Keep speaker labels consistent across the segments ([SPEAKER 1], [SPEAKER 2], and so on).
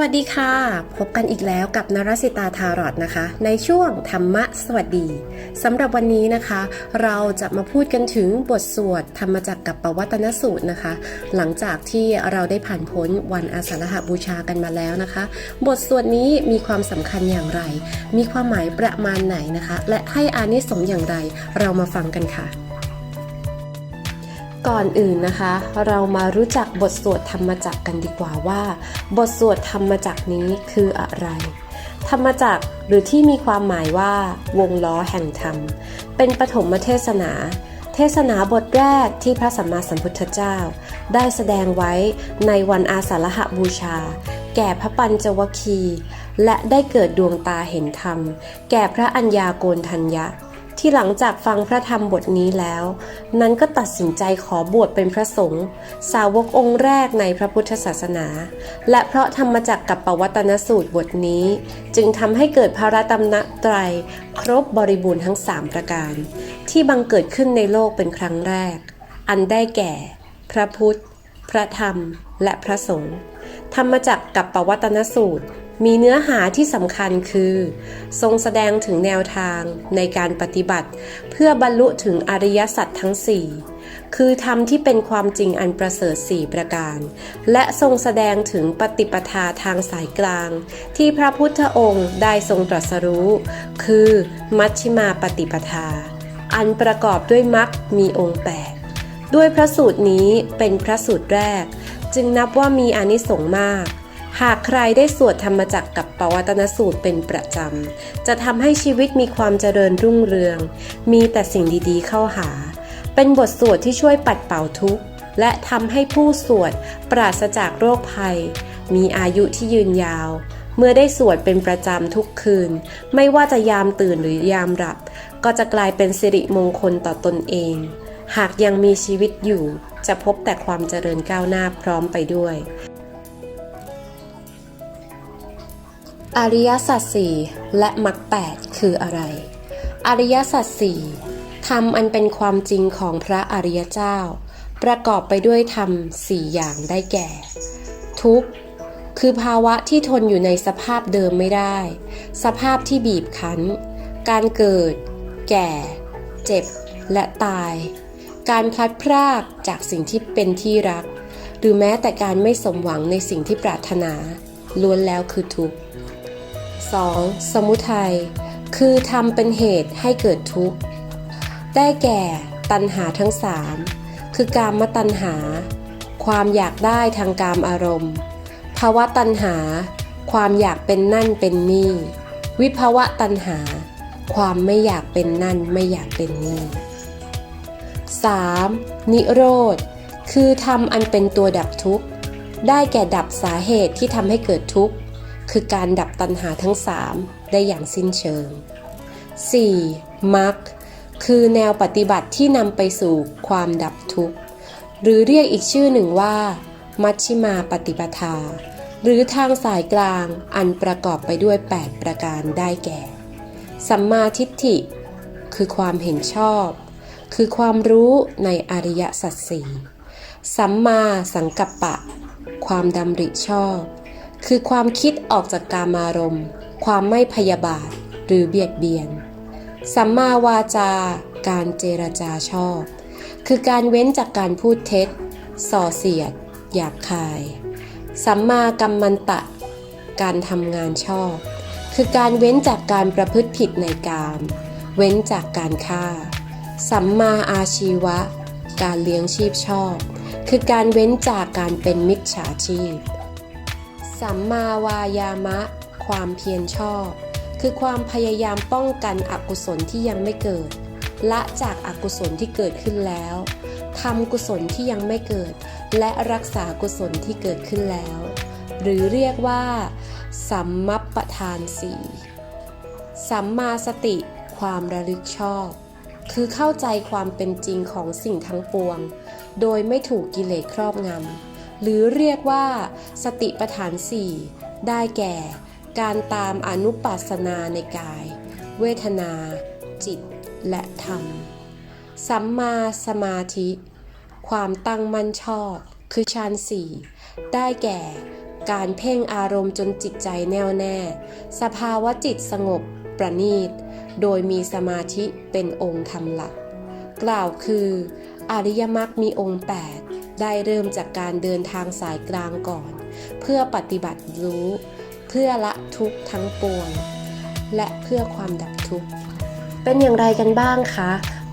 [SPEAKER 1] วัสดีค่ะ พบกันอีกแล้วกับนรสิตาทารอดนะคะ ในช่วงธรรมะสวัสดีสำหรับวันนี้นะคะ เราจะมาพูดกันถึงบทสวดธรรมจักรกับปวัตนสูตรนะคะ หลังจากที่เราได้ผ่านพ้นวันอาสาฬหบูชากันมาแล้วนะคะ บทสวดนี้มีความสำคัญอย่างไร มีความหมายประมาณไหนนะคะ และให้อานิสงส์อย่างไร เรามาฟังกันค่ะ ก่อนอื่นนะคะ เรามารู้จักบทสวดธรรมจักกันดีกว่าว่า บทสวดธรรมจักนี้คืออะไร ธรรมจักหรือที่มีความหมายว่า วงล้อแห่งธรรม เป็นปฐมเทศนา เทศนาบทแรกที่พระสัมมาสัมพุทธเจ้า ได้แสดงไว้ในวันอาสาฬหบูชา แก่พระปัญจวคี และได้เกิดดวงตาเห็นธรรม แก่พระอัญญาโกณทัญญะ ที่หลังจากฟังพระธรรมบทนี้แล้ว นั้นก็ตัดสินใจขอบวชเป็นพระสงฆ์สาวกองค์แรกในพระพุทธศาสนา และเพราะธรรมจักรกับปวัตนสูตรบทนี้ จึงทำให้เกิดพระรัตนตรัยครบบริบูรณ์ทั้ง 3 ประการ ที่บังเกิดขึ้นในโลกเป็นครั้งแรก อันได้แก่ พระพุทธ พระธรรม และพระสงฆ์ธรรมจักรกับปวัตนสูตร มีเนื้อหาที่สำคัญคือ ทรงแสดงถึงแนวทางในการปฏิบัติ เพื่อบรรลุถึงอริยสัจทั้ง4คือธรรมที่เป็นความจริงอันประเสริฐ4ประการ และทรงแสดงถึงปฏิปทาทางสายกลาง ที่พระพุทธองค์ได้ทรงตรัสรู้ คือ มัชฌิมาปฏิปทา อันประกอบด้วยมรรคมีองค์8ด้วยพระสูตรนี้เป็นพระสูตรแรก จึงนับว่ามีอานิสงส์มาก หากใครได้สวดธรรมจักรกับปวัตนสูตรเป็นประจำ จะทำให้ชีวิตมีความเจริญรุ่งเรือง มีแต่สิ่งดีๆเข้าหา เป็นบทสวดที่ช่วยปัดเป่าทุกข์ และทำให้ผู้สวดปราศจากโรคภัย มีอายุที่ยืนยาว เมื่อได้สวดเป็นประจำทุกคืน ไม่ว่าจะยามตื่นหรือยามหลับ ก็จะกลายเป็นสิริมงคลต่อตนเอง หากยังมีชีวิตอยู่ จะพบแต่ความเจริญก้าวหน้าพร้อมไปด้วย อริยสัจสี่และมรรคแปดคืออะไร อริยสัจสี่ธรรมอันเป็นความจริงของพระอริยเจ้า ประกอบไปด้วยธรรมสี่อย่างได้แก่ ทุกข์ คือภาวะที่ทนอยู่ในสภาพเดิมไม่ได้ สภาพที่บีบคั้น การเกิด แก่ เจ็บ และตาย การพลัดพรากจากสิ่งที่เป็นที่รัก หรือแม้แต่การไม่สมหวังในสิ่งที่ปรารถนา ล้วนแล้วคือทุกข์ 2. สมุทัย คือทำเป็นเหตุให้เกิดทุกข์ ได้แก่ตัณหาทั้งสามคือการมตัณหา ความอยากได้ทางกามอารมณ์ภาวะตัณหา ความอยากเป็นนั่นเป็นนี่ วิภาวะตัณหา ความไม่อยากเป็นนั่นไม่อยากเป็นนี่ 3. นิโรธ คือทำอันเป็นตัวดับทุกข์ ได้แก่ดับสาเหตุที่ทำให้เกิดทุกข์ คือการดับตัณหาทั้ง 3 ได้อย่างสิ้นเชิง 4. มรรคคือแนวปฏิบัติที่นำไปสู่ความดับทุกข์ หรือเรียกอีกชื่อหนึ่งว่า มัชชิมาปฏิปทา หรือทางสายกลางอันประกอบไปด้วย 8 ประการได้แก่ สัมมาทิฏฐิ คือความเห็นชอบ คือความรู้ในอริยสัจสี่สัมมาสังกัปปะ ความดำริชอบ คือความคิดออกจากกามารมณ์ ความไม่พยาบาทหรือเบียดเบียน สัมมาวาจาการเจรจาชอบ คือการเว้นจากการพูดเท็จ ส่อเสียด หยาบคาย สัมมากัมมันตะ การทำงานชอบ คือการเว้นจากการประพฤติผิดในกาม เว้นจากการฆ่า สัมมาอาชีวะ การเลี้ยงชีพชอบ คือการเว้นจากการเป็นมิจฉาชีพ สัมมาวายามะ ความเพียรชอบ คือความพยายามป้องกันอกุศลที่ยังไม่เกิด ละจากอากุศลที่เกิดขึ้นแล้วทำกุศลที่ยังไม่เกิด และรักษากุศลที่เกิดขึ้นแล้ว หรือเรียกว่า สัมมัปปทานสี่สัมมาสติ ความระลึกชอบ คือเข้าใจความเป็นจริงของสิ่งทั้งปวง โดยไม่ถูกกิเลสครอบงำ หรือเรียกว่า สติปัฏฐานสี่ได้แก่ การตามอนุปัสสนาในกาย เวทนา จิต และธรรม สัมมาสมาธิ ความตั้งมั่นชอบ คือฌานสี่ได้แก่การเพ่งอารมณ์จนจิตใจแน่วแน่ สภาวะจิตสงบประณีต โดยมีสมาธิเป็นองค์ธรรมหลัก กล่าวคือ อริยมรรคมีองค์ 8 ได้เริ่มจากการเดินทางสายกลางก่อน เพื่อปฏิบัติรู้ เพื่อละทุกข์ทั้งปวง และเพื่อความดับทุกข์ เป็นอย่างไรกันบ้างคะ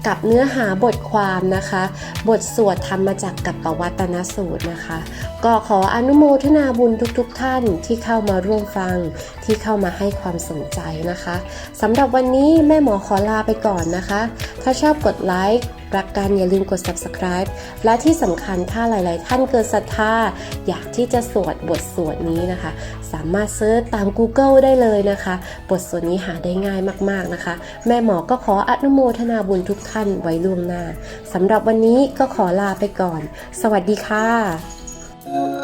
[SPEAKER 1] กับเนื้อหาบทความนะคะ บทสวดธรรมจักกับปวัตนสูตรนะคะ ก็ขออนุโมทนาบุญทุกๆทท่านที่เข้ามาร่วมฟังที่เข้ามาให้ความสนใจนะคะสำหรับวันนี้แม่หมอขอลาไปก่อนนะคะ ถ้าชอบกดไลค์ รักกันอย่าลืมกด subscribe และที่สำคัญถ้าหลาย ๆ ท่านเกิดศรัทธาอยากที่จะสวดบทสวดนี้นะคะ สามารถเซิร์ชตาม Google ได้เลยนะคะ บทสวดนี้หาได้ง่ายมาก ๆ นะคะ แม่หมอก็ขออนุโมทนาบุญทุกท่านไว้ล่วงหน้าสำหรับวันนี้ก็ขอลาไปก่อน สวัสดีค่ะ